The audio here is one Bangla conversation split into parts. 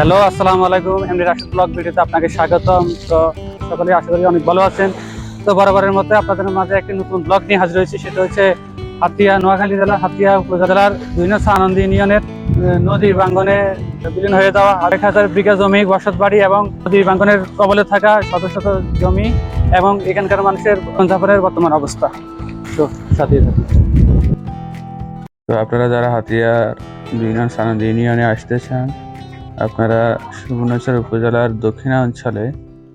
হ্যালো, আসসালামু আলাইকুম। এমনি রাশিদ ব্লগ ভিডিওতে আপনাকে স্বাগতম। তো সকলে আশা করি অনেক ভালো আছেন। তো বরাবরের মধ্যে আপনাদের মাঝে একটি নতুন ব্লগ নিয়ে হাজির হয়েছে। সেটা হচ্ছে হাতিয়া, নোয়াখালী জেলার হাতিয়া উপজেলার দুইনসা আনন্দ ইউনিয়নের নদীর বাঙ্গনে বিলীন হয়ে যাওয়া আরেক হাজার বিঘা জমি, বসত বাড়ি এবং নদীর বাঙ্গনের কবলে থাকা শত শত জমি এবং এখানকার মানুষের জীবনযাপনের বর্তমান অবস্থা। তো সাথে তো আপনারা যারা হাতিয়ার ইউনিয়ন সানন্দ ইউনিয়নে আসতে চান আপনারা সুবর্ণচর উপজেলার দক্ষিণাঞ্চলে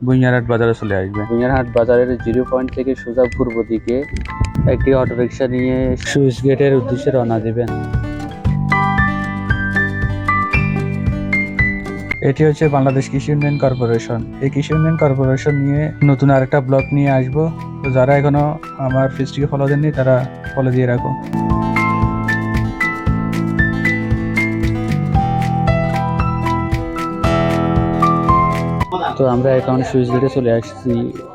বুইয়ারহাট বাজারে চলে আসবেন। বুনিয়ারহাট বাজারের জিরো পয়েন্ট থেকে সোজা পূর্ব দিকে একটি অটোরিকশা নিয়ে সুইচ গেটের উদ্দেশ্যে রওনা দেবেন। এটি হচ্ছে বাংলাদেশ কৃষি উন্নয়ন কর্পোরেশন। এই কৃষি উন্নয়ন কর্পোরেশন নিয়ে নতুন আরেকটা ব্লক নিয়ে আসব। তো যারা এখনও আমার ফেসটিকে ফলো দেননি তারা ফলো দিয়ে রাখো। তো আমরা এখন সুইচ গেটে চলে আসছি।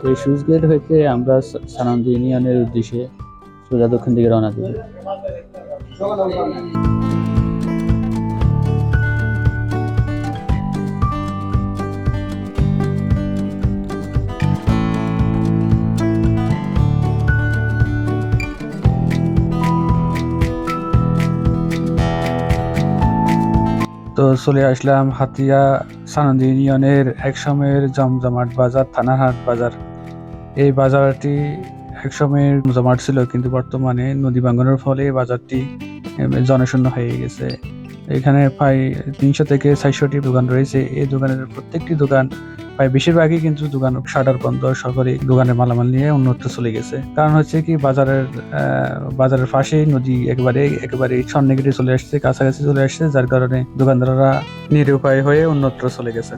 এই সুইচ গেট হইতে আমরা সানন্দ ইউনিয়নের উদ্দেশ্যে সোজা দক্ষিণ দিকে রওনা দেব। তো চলে আসলাম হাতিয়া সানন্দ ইউনিয়নের এক সময়ের জমজমাট বাজার, থানাহাট বাজার। এই বাজারটি এক সময়ের জমাট ছিল, কিন্তু বর্তমানে নদী ভাঙ্গনের ফলে এই বাজারটি জনশূন্য হয়ে গেছে। এখানে প্রায় তিনশো থেকে চারশোটি দোকান রয়েছে। এই দোকানের প্রত্যেকটি দোকান প্রায় বেশিরভাগই কিন্তু দোকান, শাটার বন্ধ সকলে দোকানের মালামাল নিয়ে অন্যত্র চলে গেছে। কারণ হচ্ছে কি, বাজারের বাজারের পাশেই নদী একেবারে একেবারে সন্নিকটে চলে আসছে, কাছাকাছি চলে আসছে, যার কারণে দোকানদাররা নিরুপায় হয়ে অন্যত্র চলে গেছে।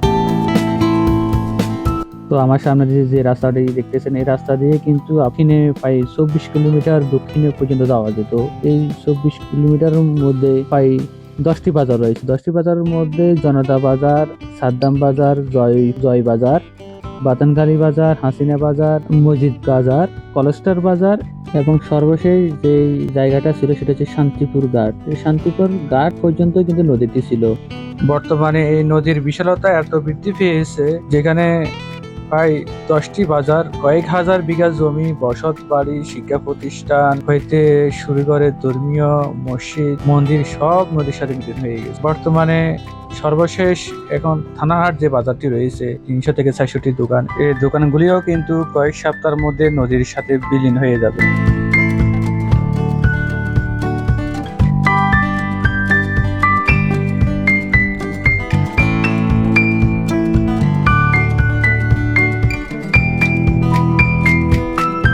তো আমার সামনে যে যে রাস্তাটি দেখতেছেন, এই রাস্তা দিয়ে কিন্তু আপনি প্রায় চব্বিশ কিলোমিটার দক্ষিণে পর্যন্ত যাওয়া যেত। এই চব্বিশ কিলোমিটারের মধ্যে প্রায় দশটি বাজার রয়েছে। দশটি বাজারের মধ্যে জনতা বাজার, সাদ্দাম বাজার, জয় জয় বাজার বাতানকারী বাজার, হাসিনা বাজার, মসজিদ বাজার, কলেস্টার বাজার এবং সর্বশেষ যে জায়গাটা ছিল সেটা হচ্ছে শান্তিপুর ঘাট। এই শান্তিপুর ঘাট পর্যন্ত কিন্তু নদীটি ছিল। বর্তমানে এই নদীর বিশালতা এত বৃদ্ধি পেয়েছে যেখানে প্রায় দশটি বাজার, কয়েক হাজার বিঘা জমি, বসত বাড়ি, শিক্ষা প্রতিষ্ঠান হইতে শুরু করে ধর্মীয় মসজিদ, মন্দির সব নদীর সাথে বিলীন হয়ে গেছে। বর্তমানে সর্বশেষ এখন থানাহাট যে বাজারটি রয়েছে, তিনশো থেকে চারশোটি দোকান এই দোকানগুলিও কিন্তু কয়েক সপ্তাহের মধ্যে নদীর সাথে বিলীন হয়ে যাবে।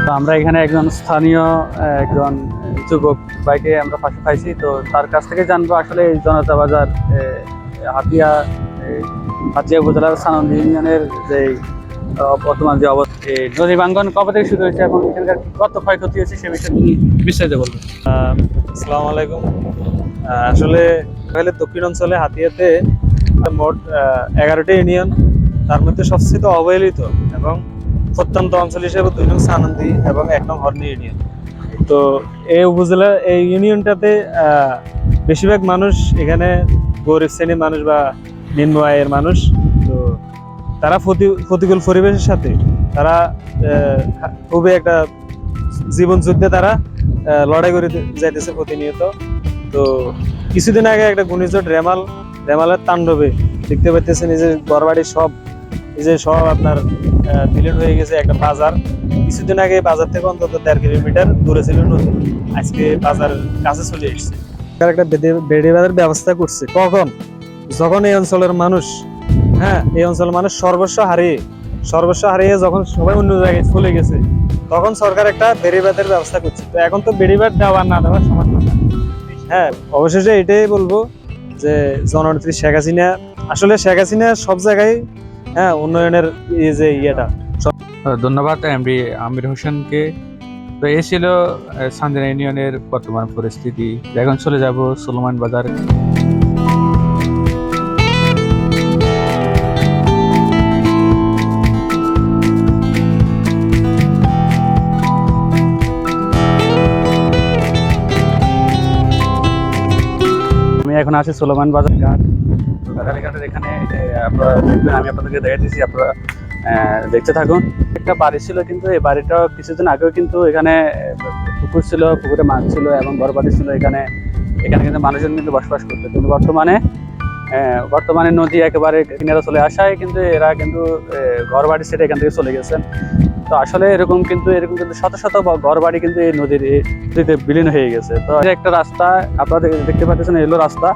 তো আমরা এখানে একজন স্থানীয়, একজন যুবক বাইকে আমরা পাশে পাইছি তো তার কাছ থেকে জানব আসলে জনতা বাজার হাতিয়া হাতিয়া উপজেলার সানন্দ ইউনিয়নের যে বর্তমান যে অবস্থা নদী বাঙ্গন কবে থেকে শুরু হয়েছে এবং এখানকার কত ক্ষয়ক্ষতি হয়েছে সে বিষয়ে বিস্তারিত বলব। আসসালামু আলাইকুম। আসলে তাহলে দক্ষিণ অঞ্চলে হাতিয়াতে মোট এগারোটি ইউনিয়ন, তার মধ্যে সবচেয়ে তো অবহেলিত এবং প্রত্যন্ত অঞ্চল হিসেবে দুই নং সানন্দি এবং এক নং হর্নি ইউনিয়ন। তো এই উপজেলা, এই ইউনিয়নটাতে বেশিরভাগ মানুষ এখানে গরিব শ্রেণির মানুষ বা নিম্ন আয়ের মানুষ। তো তারা প্রতিকূল পরিবেশের সাথে তারা খুবই একটা জীবন যুদ্ধে তারা লড়াই করে যাইতেছে প্রতিনিয়ত। তো কিছুদিন আগে একটা ঘূর্ণিঝড় রেমাল, রেমালের তাণ্ডবে দেখতে পাইতেছেন এই যে ঘরবাড়ির সব যে সব আপনার বিলেট হয়ে গেছে একটা বাজার। কিছুদিন আগে বাজার থেকে অন্তত দেড় কিলোমিটার দূরে ছিল নদী। আজকে বাজার কাছে চলে এসেছে। সরকার একটা বেড়ে বাজার ব্যবস্থা করছে। কখন? যখন এই অঞ্চলের মানুষ হ্যাঁ এই অঞ্চলের মানুষ সর্বস্ব হারিয়ে সর্বস্ব হারিয়ে যখন সবাই অন্য জায়গায় চলে গেছে, তখন সরকার একটা বেড়িবাদের ব্যবস্থা করছে। তো এখন তো বেড়িবাদ দেওয়া না দেওয়ার সমান হ্যাঁ অবশেষে এটাই বলব যে জননেত্রী শেখ হাসিনা, আসলে শেখ হাসিনা সব জায়গায় হ্যাঁ উন্নয়নের যে ইয়েটা। ধন্যবাদ এমডি আমির হোসেনকে। তো এই ছিল সান্দিনা ইউনিয়নের বর্তমান পরিস্থিতি। এখন চলে যাব সুলমান বাজার। এখন আছি সোলোমান বাজার ঘাট। তো ঘাটের এখানে আপনারা আমি আপনাদেরকে দেখে দিচ্ছি আপনারা দেখতে থাকুন। একটা বাড়ি ছিল কিন্তু এই বাড়িটা কিছুদিন আগেও কিন্তু এখানে পুকুর ছিল, পুকুরে মাছ ছিল এবং বড় বাড়ি ছিল এখানে। এখানে কিন্তু মানুষজন কিন্তু বসবাস করতো। কিন্তু বর্তমানে বর্তমানে নদী একেবারে কিনারে চলে আসায় কিন্তু এরা কিন্তু ঘর বাড়ি সেটা এখান থেকে চলে গেছেন। তো আসলে এরকম কিন্তু এরকম কিন্তু শত শত ঘর বাড়ি কিন্তু এই নদীর নদীতে বিলীন হয়ে গেছে। তো একটা রাস্তা, আপনারা দেখতে পাচ্ছেন এলো রাস্তা।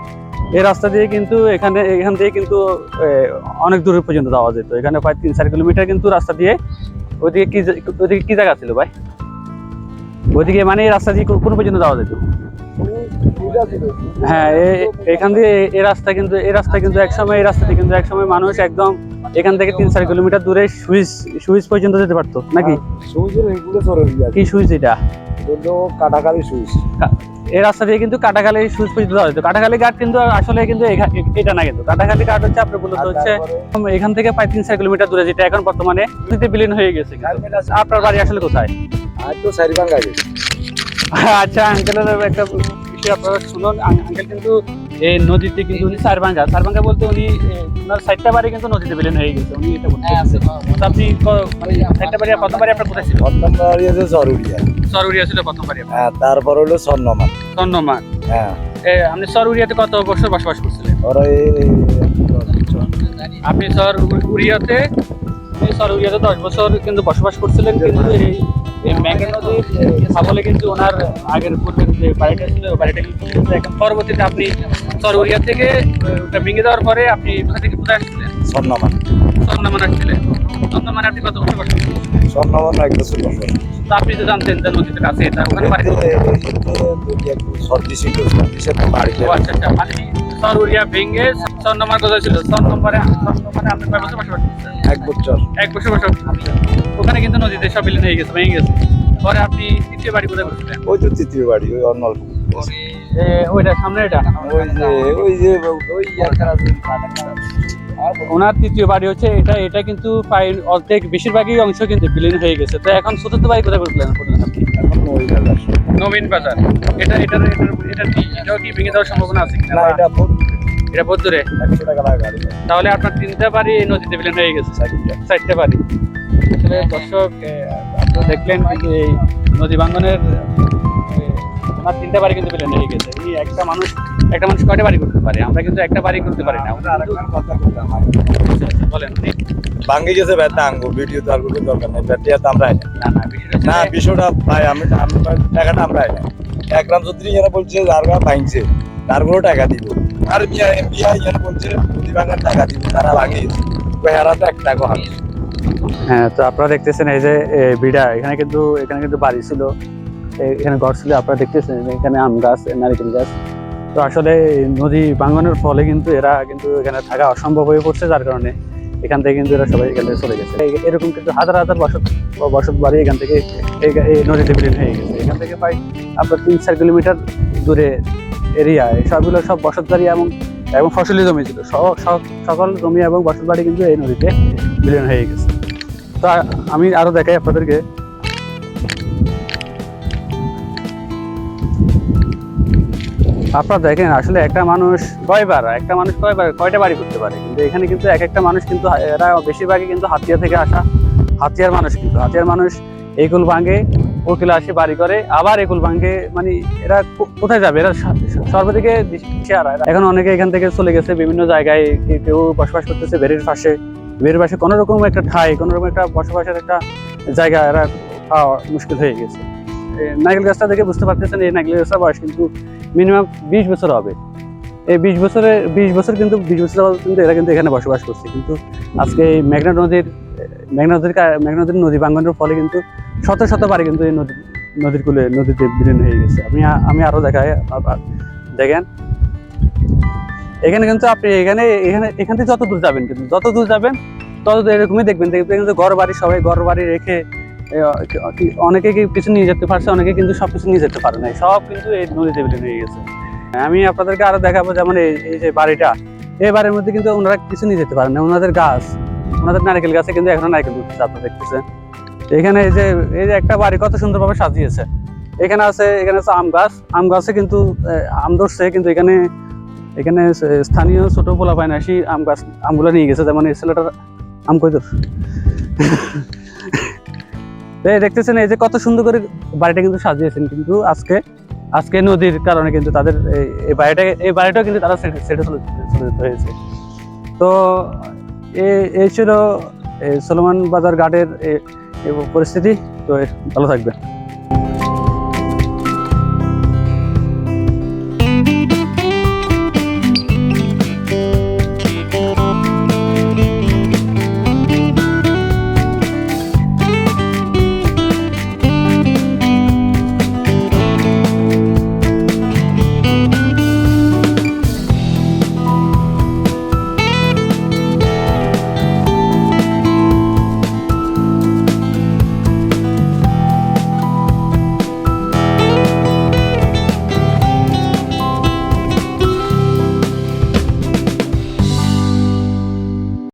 এই রাস্তা দিয়ে কিন্তু এখানে, এখান দিয়ে কিন্তু অনেক দূর পর্যন্ত যাওয়া যেত। এখানে প্রায় তিন চার কিলোমিটার কিন্তু রাস্তা দিয়ে, ওইদিকে কি ওইদিকে কি জায়গা ছিল ভাই? ওইদিকে মানে এই রাস্তা দিয়ে কোন পর্যন্ত যাওয়া যেত? হ্যাঁ এ- এখান দিয়ে এ- এই রাস্তা কিন্তু এই রাস্তা কিন্তু একসময় এই রাস্তাতে কিন্তু একসময় মানুষ একদম এখান থেকে তিন চার কিলোমিটার দূরে সুইচ সুইচ পর্যন্ত যেতে পারতো নাকি? কি সুইচ এটা? কাটাকালি সুইচ এই রাস্তা দিয়ে কিন্তু কাটাখালি সুইচ পর্যন্ত যাওয়া যেত। কাটাখালি ঘাট কিন্তু আসলে কিন্তু এটা না কিন্তু। কাটাখালি ঘাট হচ্ছে আপনার মূলত হচ্ছে এখান থেকে প্রায় তিন চার কিলোমিটার দূরে যেটা এখন বর্তমানে বিলীন হয়ে গেছে আপনার বাড়ি আসলে কোথায়? আচ্ছা আঙ্কেলের একটা বিষয় আপনারা শুনুন আঙ্কেল কিন্তু এই নদীতে কিন্তু উনি সারবাঙ্গা সারবাঙ্গা বলতে উনি ওনার সাইডটা বাড়ি কিন্তু নদীতে বিলীন হয়ে গেছে। উনি এটা বলতে চাইছে। তো আপনি মানে সাইডটা বাড়ি প্রথম বাড়ি আপনার কোথায় ছিল? প্রথম বাড়ি আছে সরুরিয়া। সরুরিয়া ছিল প্রথম বাড়ি হ্যাঁ তারপর হলো স্বর্ণমান। ধন্যবাদ হ্যাঁ। এ, আপনি সরুরিয়াতে কত বছর বসবাস করছিলেন? এই আপনি সর উড়িয়াতে আপনি সর উড়িয়াতে দশ বছর কিন্তু বসবাস করছিলেন কিন্তু মেঘনা নদীর সাবলে কিন্তু ওনার আগের পূর্বের যে বাড়িটা ছিল বাড়িটা কিন্তু এখন পরবর্তীতে আপনি সর থেকে ওটা ভেঙে দেওয়ার পরে আপনি কোথা থেকে কোথায় আসছিলেন? স্বর্ণমান। চন্দ্রমান আসছিলেন। চন্দ্রমান আপনি কত বছর স্বর্ণমান এক বছর তো আপনি তো জানতেন যে নদীতে কাছে এটা ওখানে বাড়ি আচ্ছা আচ্ছা মানে সর উড়িয়া ভেঙে চন্দ্রমান কথা ছিল চন্দ্রমানে নম্বরে আপনি কয় বছর বসবাস এক বছর। এক বছর বসে ওখানে কিন্তু নদীতে সব বিলীন হয়ে গেছে ভেঙে গেছে। পরে আপনি তৃতীয় বাড়ি কোথায় করছিলেন? ওই তো তৃতীয় বাড়ি ওই এ, ওইটা সামনে এটা? ওই যে ওই যে ওই ওনার তৃতীয় বাড়ি হচ্ছে এটা এটা কিন্তু প্রায় অর্ধেক বেশিরভাগই অংশ কিন্তু বিলীন হয়ে গেছে। তো এখন চতুর্থ বাড়ি কোথায় করছিলেন করলেন আপনি নবীন বাজার। এটা এটা এটা কি এটাও কি ভেঙে দেওয়ার সম্ভাবনা আছে না এটা এটা বহুত দূরে একশো টাকা লাগা তাহলে আপনার তিনটা বাড়ি এই নদীতে বিলীন হয়ে গেছে। চারটে। বাড়ি। আসলে দর্শক এ, আপনারা দেখলেন এই নদী ভাঙ্গনের এ, ওনার তিনটা বাড়ি কিন্তু বিলীন হয়ে গেছে। এই একটা মানুষ একটা মানুষ কয়টা বাড়ি করতে পারে? আমরা কিন্তু একটা বাড়ি করতে পারি না। আমরা কথা বললাম বলেন। ভাঙ্গি গেছে ব্যাটা আঙ্গু ভিডিও তো আর কোনো দরকার নেই। ব্যাটিয়া তো আমরা না না বিষয়টা ভাই আমি টাকাটা আমরা আইনা। একরাম চৌধুরী এরা বলছে যার গা ভাঙছে। তার কোনো টাকা দিব। আর মিয়া এমপিআ এরা বলছে প্রতি ভাঙার টাকা দিব। তারা ভাঙিয়েছে ওই তো এক টাকা হবে হ্যাঁ তো আপনারা দেখতেছেন এই যে বিড়া এখানে কিন্তু এখানে কিন্তু বাড়ি ছিল। এখানে ঘর ছিল, আপনারা দেখতেছেন, এখানে আম গাছ, নারিকেল গাছ। তো আসলে নদী ভাঙনের ফলে কিন্তু এরা কিন্তু এখানে থাকা অসম্ভব হয়ে পড়ছে, যার কারণে এখান থেকে কিন্তু এরা সবাই এখান থেকে চলে গেছে। এরকম কিন্তু হাজার হাজার বসত বসত বাড়ি এখান থেকে এই নদীতে বিলীন হয়ে গেছে। এখান থেকে প্রায় আপনার তিন চার কিলোমিটার দূরে এরিয়া সবগুলো সব বসত বাড়ি এবং এবং ফসলি জমি ছিল। সকল জমি এবং বসত বাড়ি কিন্তু এই নদীতে বিলীন হয়ে গেছে। তো আমি আরও দেখাই আপনাদেরকে। আপনারা দেখেন, আসলে একটা মানুষ কয়বার একটা মানুষ কয়বার কয়টা বাড়ি করতে পারে? কিন্তু এখানে কিন্তু এক একটা মানুষ কিন্তু, এরা বেশিরভাগই কিন্তু হাতিয়া থেকে আসা হাতিয়ার মানুষ কিন্তু। হাতিয়ার মানুষ এগুল ভাঙে ওকিল আসে বাড়ি করে, আবার এগুল ভাঙে মানে এরা কোথায় যাবে? এরা সর্বদিকে এখন অনেকে এখান থেকে চলে গেছে, বিভিন্ন জায়গায় কেউ বসবাস করতেছে বেড়ের পাশে। বেড়ের পাশে কোনো রকম একটা ঠাই কোনো রকম একটা বসবাসের একটা জায়গা এরা পাওয়া মুশকিল হয়ে গেছে। নারকেল গাছটা দেখে বুঝতে পারতেছেন, এই নারকেল গাছটার বয়স কিন্তু মিনিমাম বিশ বছর হবে। এই বিশ বছরে, বিশ বছর কিন্তু, বিশ বছর কিন্তু এরা কিন্তু এখানে বসবাস করছে। কিন্তু আজকে এই মেঘনা নদীর মেঘনা নদীর মেঘনা নদীর নদী ভাঙ্গনের ফলে কিন্তু শত শত বাড়ি কিন্তু এই নদী, নদীর কূলে নদীতে বিলীন হয়ে গেছে। আমি আমি আরও দেখাই দেখেন। এখানে কিন্তু আপনি এখানে এখানে, এখান থেকে যত দূর যাবেন কিন্তু, যত দূর যাবেন, তত এরকমই দেখবেন। দেখবেন কিন্তু ঘর বাড়ি সবাই ঘর বাড়ি রেখে অনেকে কিছু নিয়ে যেতে পারছে, অনেকে কিন্তু সব কিছু নিয়ে যেতে পারে নাই। সব কিন্তু এই নদীতে বিলীন হয়ে গেছে। আমি আপনাদেরকে আরও দেখাবো যেমন এই যে বাড়িটা, এই বাড়ির মধ্যে কিন্তু ওনারা কিছু নিয়ে যেতে পারে না ওনাদের গাছ, ওনাদের নারকেল গাছে কিন্তু এখনও নারকেল উঠছে আপনারা দেখতেছেন। এখানে এই যে এই যে একটা বাড়ি কত সুন্দরভাবে সাজিয়েছে। এখানে আছে এখানে আছে আম গাছ। আম গাছে কিন্তু আম ধরছে, কিন্তু এখানে এখানে স্থানীয় ছোট পোলা পায় আসি আম গাছ, আমগুলো নিয়ে গেছে। যেমন এই ছেলেটার, আম কই এই দেখতেছেন, এই যে কত সুন্দর করে বাড়িটা কিন্তু সাজিয়েছেন কিন্তু আজকে। আজকে নদীর কারণে কিন্তু তাদের এই- বাড়িটা এই বাড়িটাও কিন্তু তারা সেটে হয়েছে। তো এই এই ছিল সলমান বাজার ঘাটের পরিস্থিতি। তো ভালো থাকবে